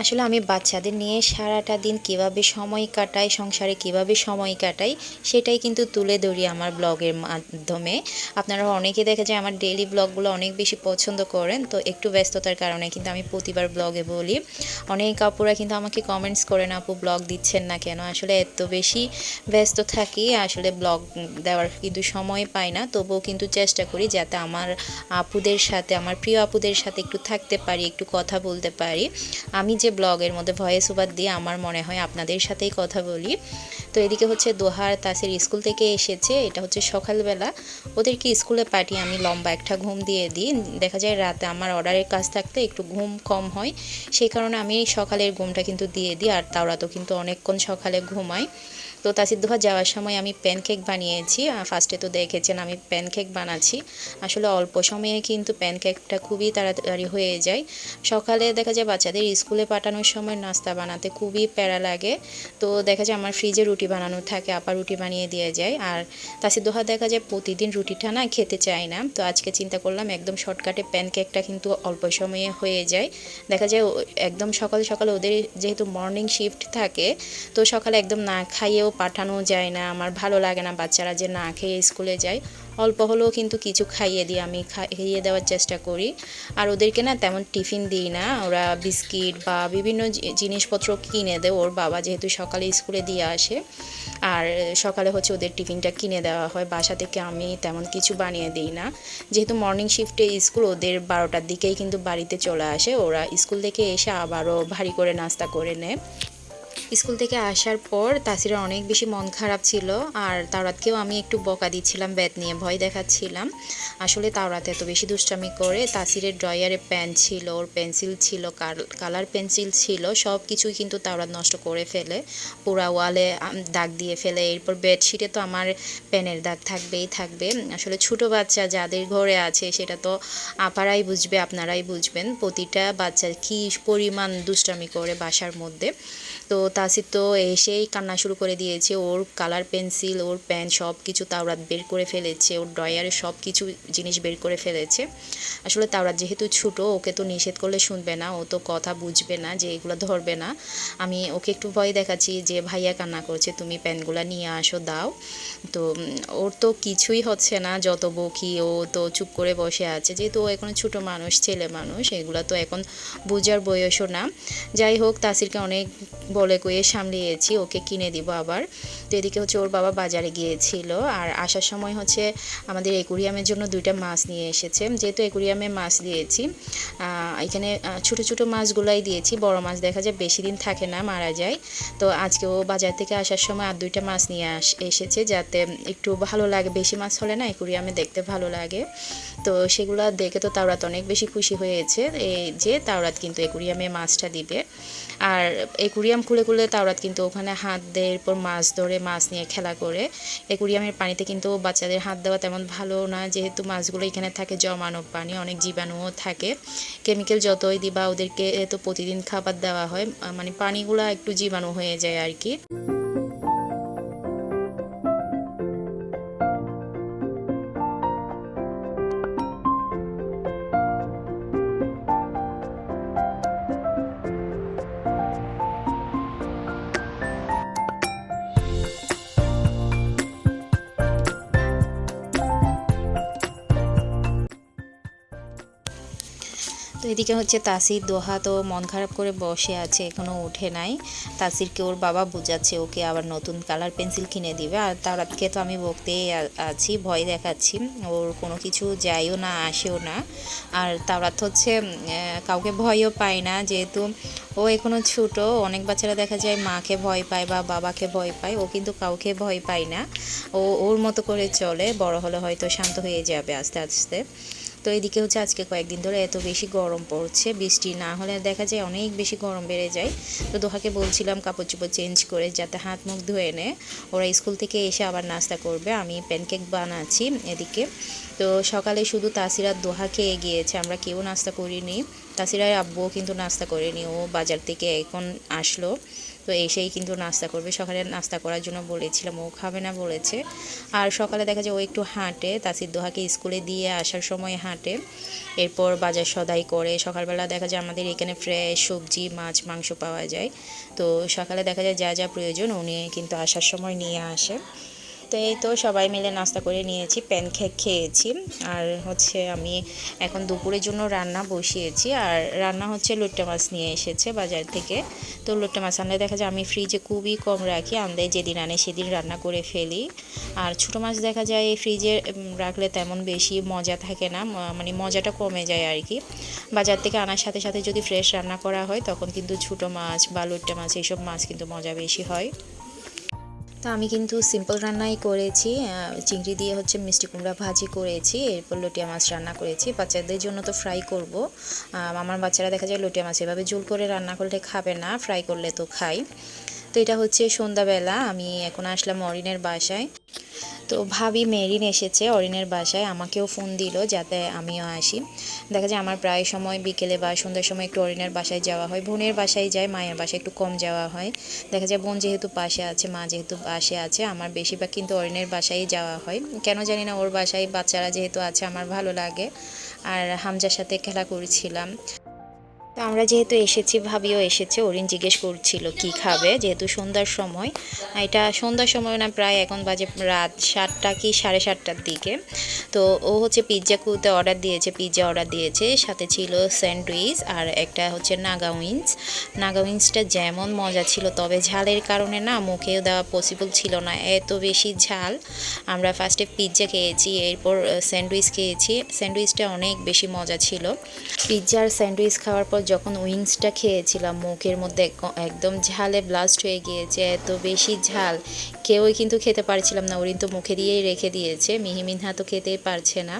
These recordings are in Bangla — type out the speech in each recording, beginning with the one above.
আসলে আমি বাচ্চাদের নিয়ে সারাটা দিন কীভাবে সময় কাটাই, সংসারে কীভাবে সময় কাটাই, সেটাই কিন্তু তুলে ধরি আমার ব্লগের মাধ্যমে। আপনারা অনেকে দেখা যায় আমার ডেইলি ব্লগগুলো অনেক বেশি পছন্দ করেন, তো একটু ব্যস্ততার কারণে কিন্তু আমি প্রতিবার ব্লগে বলি। অনেক আপুরা কিন্তু আমাকে কমেন্টস করেন আপু, ব্লগ দিচ্ছেন না কেন? আসলে এত বেশি ব্যস্ত থাকি, আসলে ব্লগ দেওয়ার কিন্তু সময় পাই না, তবুও কিন্তু চেষ্টা করি যাতে আমার আপুদের সাথে, আমার প্রিয় আপুদের সাথে একটু থাকতে পারি, একটু কথা বলতে পারি। আমি যে ব্লগের মধ্যে ভয়েস ওভার দিয়ে আমার মনে হয় আপনাদের সাথেই কথা বলি। তো এদিকে হচ্ছে দোহার তাসের স্কুল থেকে এসেছে, এটা হচ্ছে সকালবেলা। ওদেরকে স্কুলে পাঠিয়ে আমি লম্বা একটা ঘুম দিয়ে দিই। দেখা যায় রাতে আমার অর্ডারের কাজ থাকলে একটু ঘুম কম হয়। সেই কারণে আমি সকালের ঘুমটা কিন্তু দিয়ে দিই, আর তাওরা তো কিন্তু অনেকক্ষণ সকালে ঘুমায়। তো তাসির দোহা যাওয়ার সময় আমি প্যানকেক বানিয়েছি। ফার্স্টে তো দেখেছেন আমি প্যানকেক বানাচ্ছি। আসলে অল্প সময়ে কিন্তু প্যানকেকটা খুবই তাড়াতাড়ি হয়ে যায়। সকালে দেখা যায় বাচ্চাদের স্কুলে পাঠানোর সময় নাস্তা বানাতে খুবই প্যারা লাগে। তো দেখা যায় আমার ফ্রিজে রুটি বানানো থাকে, আপা রুটি বানিয়ে দিয়ে যায়। আর তাসির দোহা দেখা যায় প্রতিদিন রুটিটা না খেতে চায় না। তো আজকে চিন্তা করলাম একদম শর্টকাটে প্যানকেকটা কিন্তু অল্প সময়ে হয়ে যায়। দেখা যায় একদম সকাল সকাল ওদের যেহেতু মর্নিং শিফট থাকে, তো সকালে একদম না খাইয়েও পাঠানো যায় না, আমার ভালো লাগে না বাচ্চারা যে না খেয়ে স্কুলে যায়। অল্প হলেও কিন্তু কিছু খাইয়ে দিই, আমি খাইয়ে দেওয়ার চেষ্টা করি। আর ওদেরকে না তেমন টিফিন দিই না, ওরা বিস্কিট বা বিভিন্ন জিনিসপত্র কিনে দেয়, ওর বাবা যেহেতু সকালে স্কুলে দিয়ে আসে। আর সকালে হচ্ছে ওদের টিফিনটা কিনে দেওয়া হয় বাসা থেকে আমি তেমন কিছু বানিয়ে দিই না। যেহেতু মর্নিং শিফটে স্কুল, ওদের বারোটার দিকেই কিন্তু বাড়িতে চলে আসে, ওরা স্কুল থেকে এসে আবারও ভারী করে নাস্তা করে নেয়। স্কুল থেকে আসার পর তাসিরা অনেক বেশি মন খারাপ ছিল, আর তাওরাতকেও আমি একটু বকা দিচ্ছিলাম, ব্যাট নিয়ে ভয় দেখাচ্ছিলাম। আসলে তাওরাত এত বেশি দুষ্টামি করে, তাসিরের ড্রয়ারে পেন ছিল, ওর পেন্সিল ছিল কালার পেন্সিল ছিল সব কিছুই কিন্তু তাওরাত নষ্ট করে ফেলে। পুরা ওয়ালে দাগ দিয়ে ফেলে, এরপর বেডশিটে তো আমার পেনের দাগ থাকবেই থাকবে। আসলে ছোট বাচ্চা যাদের ঘরে আছে, সেটা তো আপারাই বুঝবে, আপনারাই বুঝবেন, প্রতিটা বাচ্চা কী পরিমাণ দুষ্টামি করে বাসার মধ্যে। তো তাসির তো এসেই কান্না শুরু করে দিয়েছে। ওর কালার পেন্সিল ওর পেন সব কিছু তাওরাত বের করে ফেলেছে। ওর ড্রয়ারে সব কিছু জিনিস বের করে ফেলেছে। আসলে তাওরাত যেহেতু ছোটো, ওকে তো নিষেধ করলে শুনবে না। ও তো কথা বুঝবে না যে এগুলো ধরবে না। আমি ওকে একটু ভয় দেখাচ্ছি যে, ভাইয়া কান্না করছে, তুমি প্যানগুলো নিয়ে আসো, দাও। তো ওর তো কিছুই হচ্ছে না। যত বকি ও তো চুপ করে বসে আছে। যেহেতু ও এখন ছোটো মানুষ, ছেলে মানুষ, এগুলো তো এখন বোঝার বয়সও না। যাই হোক, তাসিরকে অনেক বলে কয়ে সামলিয়েছি, ওকে কিনে দিব আবার। তো এদিকে হচ্ছে ওর বাবা বাজারে গিয়েছিল, আর আসার সময় হচ্ছে আমাদের একুরিয়ামের জন্য দুইটা মাছ নিয়ে এসেছে। যেহেতু একুরিয়ামে মাছ দিয়েছি এখানে ছোট ছোট মাছগুলাই দিয়েছি, বড় মাছ দেখা যায় বেশি দিন থাকে না, মারা যায়। তো আজকে ও বাজার থেকে আসার সময় আর দুইটা মাছ নিয়ে আস, এসেছে যাতে একটু ভালো লাগে, বেশি মাছ হলে না একুরিয়ামে দেখতে ভালো লাগে। তো সেগুলো দেখে তো তাওরাত অনেক বেশি খুশি হয়েছে এই যে তাওরাত কিন্তু একুরিয়ামে মাছটা দিবে। আর একুরিয়াম খুলে খুলে তাওরাত কিন্তু ওখানে হাত দেয়, এরপর মাছ ধরে, মাছ নিয়ে খেলা করে। একুরিয়ামের পানিতে কিন্তু বাচ্চাদের হাত দেওয়া তেমন ভালো না, যেহেতু মাছগুলো এখানে থাকে জমানো পানি, অনেক জীবাণুও থাকে। কেমিক্যাল যতই দিবা ওদেরকে তো প্রতিদিন খাবার দেওয়া হয় মানে পানিগুলো একটু জীবাণু হয়ে যায় আর কি। এদিকে হচ্ছে তাসির দোহা তো মন খারাপ করে বসে আছে এখনও উঠে নাই। তাসিরকে ওর বাবা বোঝাচ্ছে, ওকে আবার নতুন কালার পেন্সিল কিনে দিবে। আর তারাতকে তো আমি বকতেই আছি, ভয় দেখাচ্ছি। ওর কোনো কিছু যাইও না, আসেও না। আর তারাত হচ্ছে কাউকে ভয়ও পায় না। যেহেতু ও এখনও ছোট, অনেক বাচ্চারা দেখা যায় মাকে ভয় পায় বা বাবাকে ভয় পায়। ও কিন্তু কাউকে ভয় পায় না। ও, ওর মতো করে চলে, বড় হলে হয়তো শান্ত হয়ে যাবে আস্তে আস্তে। তো এদিকে হচ্ছে আজকে কয়েকদিন ধরে এত বেশি গরম পড়ছে, বৃষ্টি না হলে দেখা যায় অনেক বেশি গরম বেড়ে যায়। তো দোহাকে বলছিলাম কাপড় চোপড় চেঞ্জ করে যাতে হাত মুখ ধুয়ে নেয় ওরা স্কুল থেকে এসে আবার নাস্তা করবে, আমি প্যানকেক বানাচ্ছি এদিকে। তো সকালে শুধু তাসিরাত দোহা খেয়ে গিয়েছে, আমরা কেউ নাস্তা করিনি। তাসিরার আব্বুও কিন্তু নাস্তা করেনি, ও বাজার থেকে এখন আসলো। তো এসেই কিন্তু নাস্তা করবে। সকালে নাস্তা করার জন্য বলেছিলাম, ও খাবে না বলেছে। আর সকালে দেখা যায় ও একটু হাঁটে তাসির দোহাকে স্কুলে দিয়ে আসার সময় হাঁটে। এরপর বাজার সদাই করে। সকালবেলা দেখা যায় আমাদের এখানে ফ্রেশ সবজি, মাছ, মাংস পাওয়া যায়। তো সকালে দেখা যায় যা যা প্রয়োজন উনি কিন্তু আসার সময় নিয়ে আসে। তো এই তো সবাই মিলে নাস্তা করে নিয়েছি প্যান প্যানকেক খেয়েছি। আর হচ্ছে আমি এখন দুপুরের জন্য রান্না বসিয়েছি। আর রান্না হচ্ছে লোট্টা মাছ নিয়ে এসেছে বাজার থেকে। তো লোট্টা মাছ আনলে দেখা যায় আমি ফ্রিজে খুবই কম রাখি, আনলে যেদিন আনে সেদিন রান্না করে ফেলি। আর ছোটো মাছ দেখা যায় এই ফ্রিজে রাখলে তেমন বেশি মজা থাকে না মানে মজাটা কমে যায় আর কি। বাজার থেকে আনার সাথে সাথে যদি ফ্রেশ রান্না করা হয়, তখন কিন্তু ছোটো মাছ বা লোট্টা মাছ এইসব মাছ কিন্তু মজা বেশি হয়। তো আমি কিন্তু সিম্পল রান্নাই করেছি চিংড়ি দিয়ে হচ্ছে মিষ্টি কুমড়া ভাজি করেছি, এরপর লটিয়া মাছ রান্না করেছি। বাচ্চাদের জন্য তো ফ্রাই করব। আমার বাচ্চারা দেখা যায় লটিয়া মাছ এভাবে জোল করে রান্না করলে খাবে না ফ্রাই করলে তো খাই তো এটা হচ্ছে সন্ধ্যাবেলা, আমি এখন আসলাম অরিনের বাসায়। তো ভাবি মেরিন এসেছে অরিনের বাসায়, আমাকেও ফোন দিল যাতে আমিও আসি। দেখা যায় আমার প্রায় সময় বিকেলে বা সন্ধ্যার সময় একটু অরিনের বাসায় যাওয়া হয়, বোনের বাসায় যায়, মায়ের বাসায় একটু কম যাওয়া হয়। দেখা যায় বোন যেহেতু পাশে আছে, মা যেহেতু পাশে আছে, আমার বেশিরভাগ কিন্তু অরিনের বাসায় যাওয়া হয়। কেন জানি না ওর বাসায় বাচ্চারা যেহেতু আছে, আমার ভালো লাগে। আর হামজার সাথে খেলা করছিলাম। তো আমরা যেহেতু এসেছি, ভাবিও এসেছে ওরিন জিজ্ঞেস করছিল কি খাবে, যেহেতু সন্ধ্যার সময়। এটা সন্ধ্যার সময় না, প্রায় এখন বাজে রাত সাতটা কি সাড়ে সাতটার দিকে। তো ও হচ্ছে পিৎজা কুতে অর্ডার দিয়েছে পিৎজা অর্ডার দিয়েছে। সাথে ছিল স্যান্ডউইচ আর একটা হচ্ছে নাগা উইন্স নাগা উইন্সটা যেমন মজা ছিল, তবে ঝালের কারণে না, মুখেও দেওয়া পসিবল ছিল না। এত বেশি ঝাল। আমরা ফার্স্টে পিৎজা খেয়েছি, এরপর স্যান্ডউইচ খেয়েছি। স্যান্ডউইচটা অনেক বেশি মজা ছিল। পিৎজা আর স্যান্ডউইচ খাওয়ার পর যখন উইংসটা খেয়েছিলাম, মুখের মধ্যে একদম ঝালে ব্লাস্ট হয়ে গিয়েছে, এত বেশি ঝাল। কেউই কিন্তু খেতে পারছিলাম না ওরিন তো মুখে দিয়েই রেখে দিয়েছে মিহিমিনহা তো খেতেই পারছে না।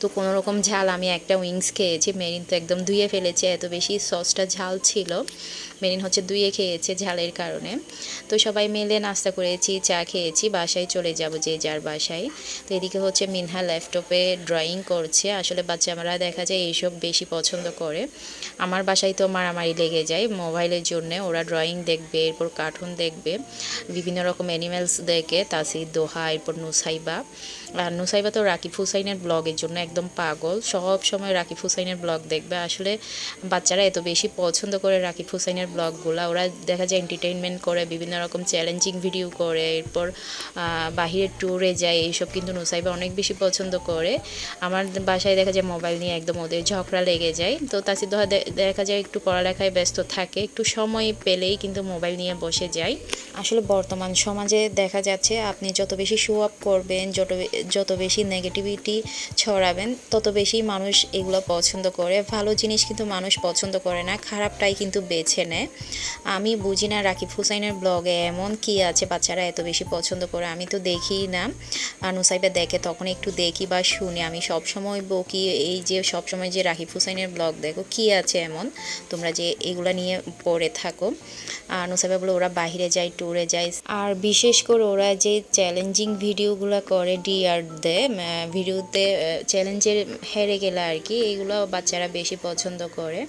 তো কোনো রকম ঝাল, আমি একটা উইংস খেয়েছি, মেরিন তো একদম ধুয়ে ফেলেছে, এত বেশি সসটা ঝাল ছিল, মেরিন হচ্ছে দুইয়ে খেয়েছে ঝালের কারণে। তো সবাই মিলে নাস্তা করেছি, চা খেয়েছি, বাসায় চলে যাব যে যার বাসায়। তো এদিকে হচ্ছে মিনহা ল্যাপটপে ড্রয়িং করছে, আসলে বাচ্চারা দেখা যায় এইসব বেশি পছন্দ করে। আমার বাসায় তো মারামারি লেগে যায়। মোবাইলের জন্য ওরা ড্রয়িং দেখবে, এরপর কার্টুন দেখবে, বিভিন্ন রকম অ্যানিমেলস দেখে, তাসির, দোহা, এরপর নুসাইবা আর নুসাইবা তো রাকিব হুসাইনের ব্লগের জন্য একদম পাগল। সব সময় রাকিব হুসাইনের ব্লগ দেখবে। আসলে বাচ্চারা এত বেশি পছন্দ করে রাকিব হুসাইনের ব্লগগুলো ওরা দেখা যায় এন্টারটেনমেন্ট করে, বিভিন্ন রকম চ্যালেঞ্জিং ভিডিও করে। এরপর বাহিরে ট্যুরে যায়। এইসব কিন্তু নুসাইবা অনেক বেশি পছন্দ করে। আমার বাসায় দেখা যায় মোবাইল নিয়ে একদম ওদের ঝগড়া লেগে যায়। তো তাসির দোহা দেখা যায় একটু পড়ালেখায় ব্যস্ত থাকে। একটু সময় পেলেই কিন্তু মোবাইল নিয়ে বসে যায়। আসলে বর্তমান সমাজে দেখা যাচ্ছে আপনি যত বেশি শো আপ করবেন, যত যত বেশি নেগেটিভিটি ছড়াবেন, তত বেশি মানুষ এগুলো পছন্দ করে। ভালো জিনিস কিন্তু মানুষ পছন্দ করে না, খারাপটাই কিন্তু বেছে নেয়। আমি বুঝি না রাকিব হুসাইনের ব্লগে এমন কি আছে, বাচ্চারা এত বেশি পছন্দ করে, আমি তো দেখি না। নুসাইবা দেখে, তখন একটু দেখি বা শুনি। আমি সব সময় বকি, এই যে সব সময় যে রাকিব হুসাইনের ব্লগ, দেখো কি আছে এমন, তোমরা যে এগুলা নিয়ে পড়ে থাকো। আর নুসাইবা বলে, ওরা বাহিরে যায় ট্যুরে যায়। আর বিশেষ করে ওরা যে চ্যালেঞ্জিং ভিডিওগুলো করে ডিআর দেয় ভিডিওতে চ্যালেঞ্জের হেরে গেলে আর কি, এগুলো বাচ্চারা বেশি পছন্দ করে।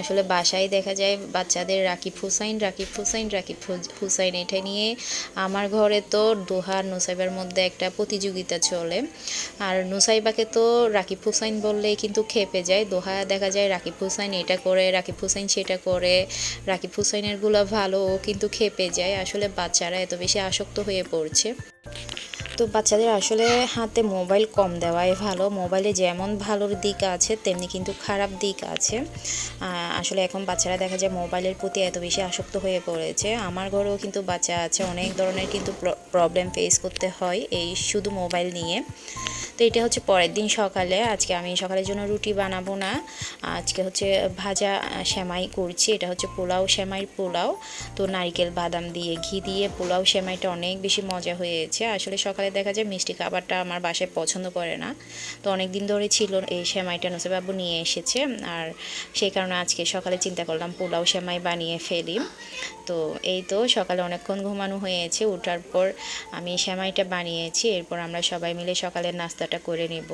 আসলে বাসায় দেখা যায় বাচ্চাদের রাকিব হুসাইন রাকিব হুসাইন রাকিব হুসাইন, এটা নিয়ে আমার ঘরে তো দোহার, নুসাইবার মধ্যে একটা প্রতিযোগিতা চলে। আর নুসাইবাকে তো রাকিব হুসাইন বললেই কিন্তু খেপে যায়। দোহা দেখা যায় রাকিব হুসাইন এটা করে, রাকিব হুসাইন সেটা করে। রাকিব হুসাইনেরগুলো ভালো, ও কিন্তু খেপে যায়। আসলে বাচ্চারা এত বেশি আসক্ত হয়ে পড়ছে। তো বাচ্চাদের আসলে হাতে মোবাইল কম দেওয়াই ভালো। মোবাইলে যেমন ভালোর দিক আছে, তেমনি কিন্তু খারাপ দিক আছে। আসলে এখন বাচ্চারা দেখা যায় মোবাইলের প্রতি এত বেশি আসক্ত হয়ে পড়েছে। আমার ঘরেও কিন্তু বাচ্চা আছে, অনেক ধরনের কিন্তু প্রবলেম ফেস করতে হয় এই শুধু মোবাইল নিয়ে। তো এটা হচ্ছে পরের দিন সকালে। আজকে আমি সকালের জন্য রুটি বানাবো না। আজকে হচ্ছে ভাজা সেমাই করছি। এটা হচ্ছে পোলাও সেমাইয়ের পোলাও। তো নারিকেল বাদাম দিয়ে ঘি দিয়ে পোলাও সেমাইটা অনেক বেশি মজা হয়েছে। আসলে সকালে দেখা যায় মিষ্টি খাবারটা আমার বাসায় পছন্দ করে না। তো অনেক দিন ধরে ছিল এই সেমাইটা নসেবাবু নিয়ে এসেছে। আর সেই কারণে আজকে সকালে চিন্তা করলাম পোলাও সেমাই বানিয়ে ফেলি। তো এই তো সকালে অনেকক্ষণ ঘুমানো হয়েছে। ওঠার পর আমি সেমাইটা বানিয়েছি। এরপর আমরা সবাই মিলে সকালের নাস্তাটা করে নেব।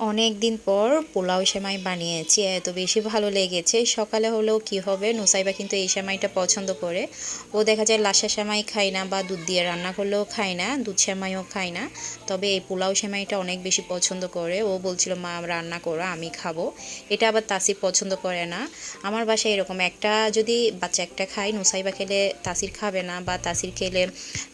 অনেক দিন পর পোলাও সেমাই বানিয়েছি, এত বেশি ভালো লেগেছে। সকালে হলেও কি হবে, নুসাইবা কিন্তু এই সেমাইটা পছন্দ করে। ও দেখা যায় লাসা সেমাই খায় না বা দুধ দিয়ে রান্না করলেও খায় না, দুধ সেমাইও খায় না। তবে এই পোলাও সেমাইটা অনেক বেশি পছন্দ করে। ও বলছিল, মা, রান্না করো, আমি খাব। এটা আবার তাসির পছন্দ করে না। আমার বাসায় এরকম একটা যদি বাচ্চা একটা খায়, নুসাইবা খেলে তাসির খাবে না বা তাসির খেলে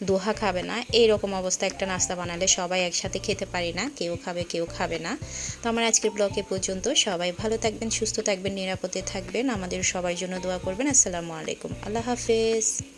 দোহা খাবে না, এইরকম অবস্থা একটা নাস্তা বানালে সবাই একসাথে খেতে পারি না। কেউ খাবে কেউ খাবে না। তো আমার আজকের ব্লগে পর্যন্ত সবাই ভালো থাকবেন, সুস্থ থাকবেন, নিরাপদে থাকবেন। আমাদের সবার জন্য দোয়া করবেন। আসসালামু আলাইকুম। আল্লাহ হাফেজ।